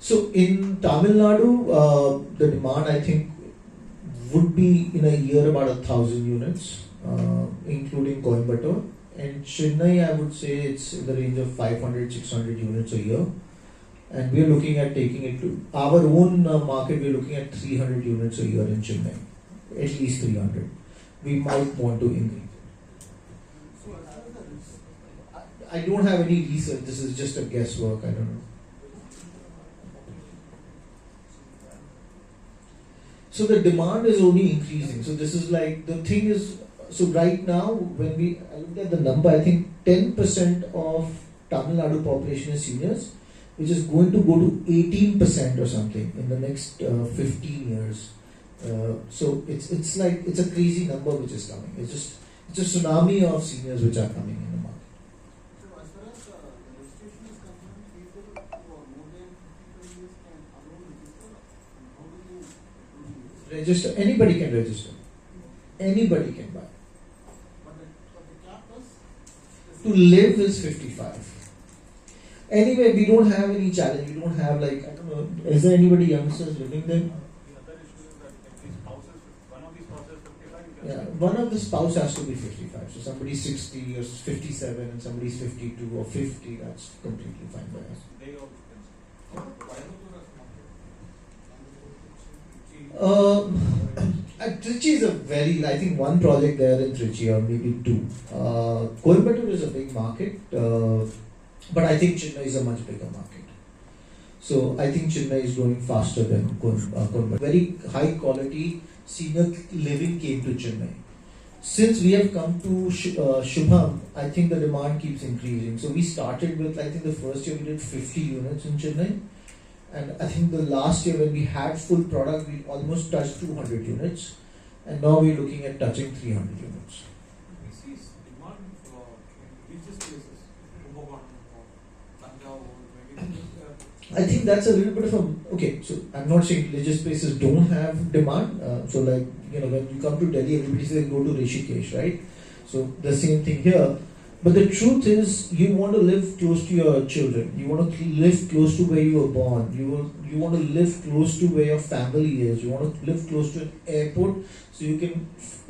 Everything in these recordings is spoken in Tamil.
So in Tamil Nadu, uh, the demand I think would be in a year about a thousand units, uh, including Coimbatore. And Chennai, I would say it's in the range of 500 600 units a year. And we are looking at taking it to our own uh, market, we are looking at 300 units a year in Chennai, at least 300. We might want to increase. I don't have any research, this is just a guesswork, I don't know. So the demand is only increasing. So this is like the thing is. So right now, when we look at the number, I think 10% of Tamil Nadu population is seniors, which is going to go to 18% or something in the next uh, 15 years. Uh, so it's it's like it's a crazy number which is coming. It's just it's a tsunami of seniors which are coming in the market. register. Anybody can register. Anybody can buy. To live is 55. Anyway, we don't have any challenge. We don't have like I don't know. Is there anybody youngsters living there? Yeah, one of the spouse has to be 55. So somebody's 60 or 57 and somebody's 52 or 50. That's completely fine by us. Uh, uh, Trichy is a very, I think, one project there in Trichy, or maybe two. Uh, Coimbatore is a big market, uh, but I think Chennai is a much bigger market. So I think Chennai is growing faster than uh, Coimbatore. Very high quality senior living came to Chennai. Since we have come to Sh- uh, Shubham, I think the demand keeps increasing. So we started with, I think, the first year we did 50 units in Chennai and I think the last year when we had full product, we almost touched 200 units, and now we're looking at touching 300 units. We see demand for religious places, uh, I think that's a little bit of a okay. So I'm not saying religious places don't have demand. Uh, so like you know when you come to Delhi, everybody says go to Rishikesh, right? So the same thing here. But the truth is, you want to live close to your children. You want to live close to where you were born. You you want to live close to where your family is. You want to live close to an airport, so you can,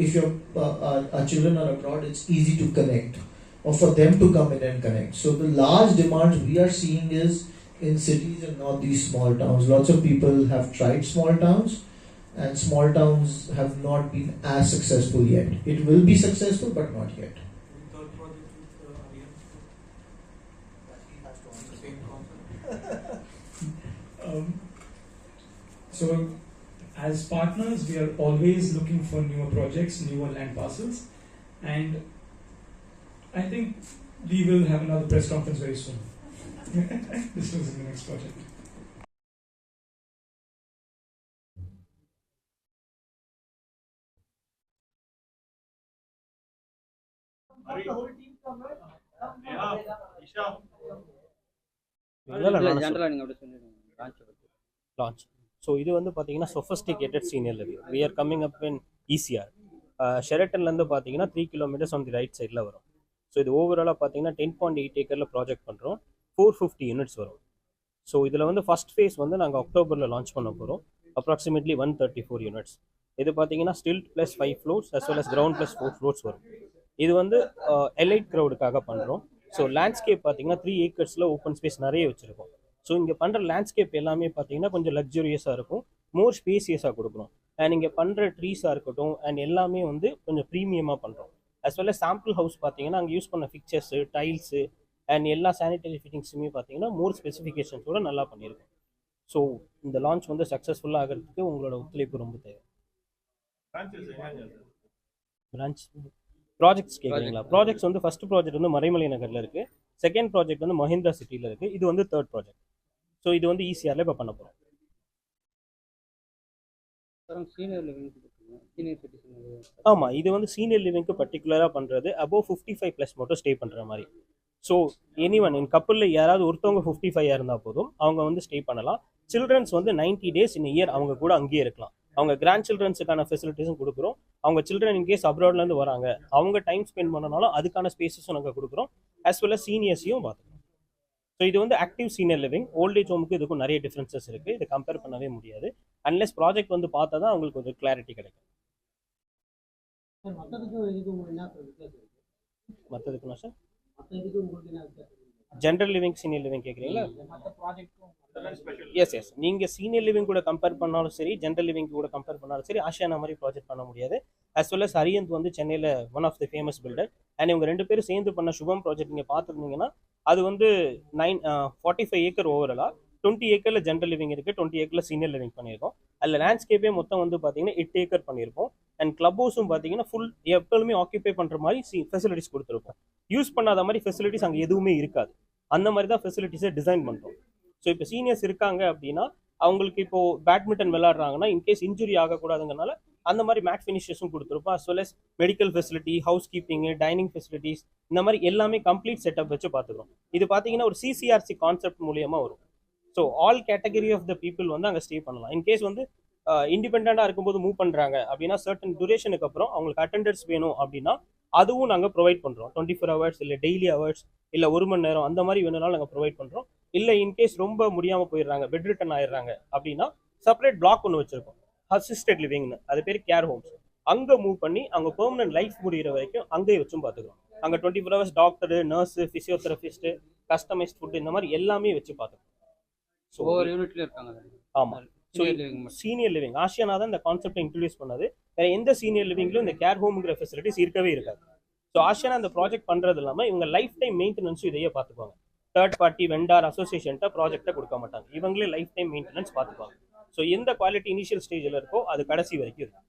if your uh, uh children are abroad, it's easy to connect, or for them to come in and connect. So the large demand we are seeing is in cities and not these small towns. Lots of people have tried small towns, and small towns have not been as successful yet. It will be successful, but not yet. Um, so as partners, we are always looking for newer projects, newer land parcels, and I think we will have another press conference very soon. this was the next project. Yeah, ஜென்ரலா நீங்க அப்படி சொல்லிடுங்க லான்ச் ஸோ இது வந்து பார்த்தீங்கன்னா sophisticated senior review we are coming up in ECR ஷெரட்டன்லேருந்து பார்த்தீங்கன்னா three kilometres on the right சைடில் வரும் ஸோ இது ஓவராலாக பார்த்தீங்கன்னா டென் பாயிண்ட் எயிட் ஏக்கரில் ப்ராஜெக்ட் பண்ணுறோம் ஃபோர் ஃபிஃப்டி யூனிட்ஸ் வரும் ஸோ இதில் வந்து ஃபஸ்ட் ஃபேஸ் வந்து நாங்கள் அக்டோபரில் லான்ச் பண்ண போகிறோம் approximately one thirty four units இது பார்த்தீங்கன்னா still plus five floors as well as ground plus four floors வரும் இது வந்து எலைட் க்ரௌடுக்காக பண்ணுறோம் ஸோ லேண்ட்ஸ்கேப் பார்த்தீங்கன்னா த்ரீ ஏக்கர்ஸில் ஓப்பன் ஸ்பேஸ் நிறைய வச்சுருக்கோம் ஸோ இங்கே பண்ணுற லேண்ட்ஸ்கேப் எல்லாமே பார்த்தீங்கன்னா கொஞ்சம் லக்ஸுரியஸாக இருக்கும் மோர் ஸ்பேசியஸாக கொடுக்குறோம் அண்ட் இங்கே பண்ணுற ட்ரீஸாக இருக்கட்டும் அண்ட் எல்லாமே வந்து கொஞ்சம் ப்ரீமியமாக பண்ணுறோம் அஸ் வெல் சாம்பிள் ஹவுஸ் பார்த்தீங்கன்னா அங்கே யூஸ் பண்ண ஃபிக்சர்ஸு டைல்ஸு அண்ட் எல்லா சானிடரி ஃபிட்டிங்ஸுமே பார்த்தீங்கன்னா மோர் ஸ்பெசிஃபிகேஷன்ஸோட நல்லா பண்ணியிருக்கோம் ஸோ இந்த லான்ச் வந்து சக்ஸஸ்ஃபுல்லாக ஆகிறதுக்கு உங்களோட ஒத்துழைப்பு ரொம்ப தேவை பிரான்ச் ப்ராஜெக்ட்ஸ் கேட்குறீங்களா ப்ராஜெக்ட்ஸ் வந்து ஃபஸ்ட் ப்ராஜெக்ட் வந்து மறைமலை நகரில் இருக்குது செகண்ட் ப்ராஜெக்ட் வந்து மஹிந்திரா சிட்டியில் இருக்குது இது வந்து தேர்ட் ப்ராஜெக்ட் ஸோ இது வந்து ஈஸியாரில் e இப்போ பண்ண போகிறோம் ஆமாம் இது வந்து சீனியர் லிவிங்க்கு பர்டிகுலராக பண்ணுறது அபோவ் ஃபிஃப்டி ஃபைவ் ப்ளஸ் மட்டும் ஸ்டே பண்ணுற மாதிரி ஸோ எனி ஒன் என் கப்பலில் யாராவது ஒருத்தவங்க ஃபிஃப்டி ஃபைவ் இருந்தால் போதும் அவங்க வந்து ஸ்டே பண்ணலாம் சில்ட்ரன்ஸ் வந்து நைன்டி டேஸ் இன் இயர் அவங்க கூட அங்கேயே இருக்கலாம் அவங்க கிராண்ட் சில்ட்ரன்ஸுக்கான ஃபெசிலிட்டிஸும் கொடுக்குறோம் அவங்க சில்ட்ரன் இன்கேஸ் அப்ராட்லேருந்து வராங்க அவங்க டைம் ஸ்பெண்ட் பண்ணனாலும் அதுக்கான ஸ்பேஸஸும் நாங்கள் கொடுக்குறோம் அஸ் வெல் அஸ் சீனியர்ஸையும் பார்த்துக்கிறோம் ஸோ இது வந்து active senior living old age ஹோமுக்கு இதுக்கும் நிறைய டிஃப்ரென்சஸ் இருக்குது இது கம்பேர் பண்ணவே முடியாது அன்லெஸ் ப்ராஜெக்ட் வந்து பார்த்தா தான் அவங்களுக்கு ஒரு கிளாரிட்டி கிடைக்கும் ஜென்ரல் லிவிங் சீனியர் லிவிங் கேட்குறீங்களா எஸ் எஸ் நீங்கள் சீனியர் லிவிங் கூட கம்பேர் பண்ணாலும் சரி ஜென்ரல் லிவிங் கூட கம்பேர் பண்ணாலும் சரி ஆஷியானா மாதிரி ப்ராஜெக்ட் பண்ண முடியாது அஸ் வெல் அஸ் அரியந்த் வந்து சென்னையில் one of the famous builder and இவங்க ரெண்டு பேரும் சேர்ந்து பண்ண சுபம் ப்ராஜெக்ட் நீங்கள் பார்த்துருந்தீங்கன்னா அது வந்து நைன் ஃபார்ட்டி ஃபைவ் ஏக்கர் ஓவரலாக டுவெண்ட்டி ஏக்கரில் ஜென்ரல் லிவிங் இருக்குது டுவெண்ட்டி ஏக்கரில் சீனியர் லிவிங் பண்ணியிருக்கோம் அதில் லேண்ட்ஸ்கேப்பே மொத்தம் வந்து பார்த்தீங்கன்னா எட்டு ஏக்கர் பண்ணியிருக்கோம் அண்ட் கிளப் ஹவுஸும் பார்த்தீங்கன்னா ஃபுல் எப்போதுமே ஆக்கியபை பண்ணுற மாதிரி சி ஃபெசிலிட்டிஸ் கொடுத்துருக்கோம் யூஸ் பண்ணாத மாதிரி ஃபெசிலிட்டிஸ் அங்கே எதுவுமே இருக்காது அந்த மாதிரி தான் ஃபெசிலிட்டிஸை டிசைன் பண்ணுறோம் ஸோ இப்போ சீனியர்ஸ் இருக்காங்க அப்படின்னா அவங்களுக்கு இப்போது பேட்மிண்டன் விளாட்றாங்கன்னா இன்கேஸ் இன்ஜுரி ஆகக்கூடாதுங்கனால அந்த மாதிரி மேட் ஃபினிஷஸும் கொடுத்துருப்போம் as well as medical facility house keeping dining facilities இந்த மாதிரி எல்லாமே கம்ப்ளீட் செட்டப் வச்சு பார்த்துக்கிறோம் இது பார்த்தீங்கன்னா ஒரு சிசிஆர்சி கான்செப்ட் மூலியமாக வரும் so all category of the people வந்து அங்கே ஸ்டே பண்ணலாம் இன்கேஸ் வந்து இண்டிபெண்ட்டாக இருக்கும்போது மூவ் பண்ணுறாங்க அப்படின்னா சர்டன் டுரேஷனுக்கு அப்புறம் அவங்களுக்கு அட்டண்டன்ஸ் வேணும் அப்படின்னா அதுவும் நாங்கள் ப்ரொவைட் பண்ணுறோம் டுவெண்ட்டி ஃபோர் ஹவர்ஸ் இல்லை டெய்லி ஹவர்ஸ் இல்லை ஒரு மணி நேரம் அந்த மாதிரி வேணும்னாலும் நாங்கள் ப்ரொவைட் பண்ணுறோம் இல்லை இன்கேஸ் ரொம்ப முடியாமல் போயிடுறாங்க பெட் ரிட்டன் ஆயிடுறாங்க அப்படின்னா செப்பரேட் பிளாக் ஒன்று வச்சுருக்கோம் அசிஸ்டட் லிவிங்னு அது பேர் கேர் ஹோம்ஸ் அங்கே மூவ் பண்ணி அவங்க பெர்மனன்ட் லைஃப் முடிகிற வரைக்கும் அங்கேயே வச்சும் பாத்துக்கலாம் அங்கே twenty four hours doctor nurse physiotherapist customise food இந்த மாதிரி எல்லாமே வச்சு பாத்துக்கலாம் ஸோ ஒவ்வொரு யூனிட்லேயும் இருக்காங்க ஆமாம் சீனியர் லிவிங் ஆசியானா தான் இந்த கான்செப்டை இன்ட்ரடியூஸ் பண்ணது வேற எந்த சீனியர் லிவிங்லையும் இந்த கேர் ஹோம்ங்கிற ஃபெசிலிட்டிஸ் இருக்கவே இருக்காது ஸோ ஆசியானா அந்த ப்ராஜெக்ட் பண்ணுறது இல்லாமல் இவங்க லைஃப் டைம் மெயின்டெனன்ஸும் இதையே பார்த்துப்பாங்க தேர்ட் பார்ட்டி வெண்டார் அசோசியேஷன்ட்ட ப்ராஜெக்டை கொடுக்க மாட்டாங்க இவங்களே லைஃப் டைம் மெயின்டெனன்ஸ் பார்த்துப்பாங்க ஸோ எந்த குவாலிட்டி இனிஷியல் ஸ்டேஜில் இருக்கோ அது கடைசி வரைக்கும் இருக்கும்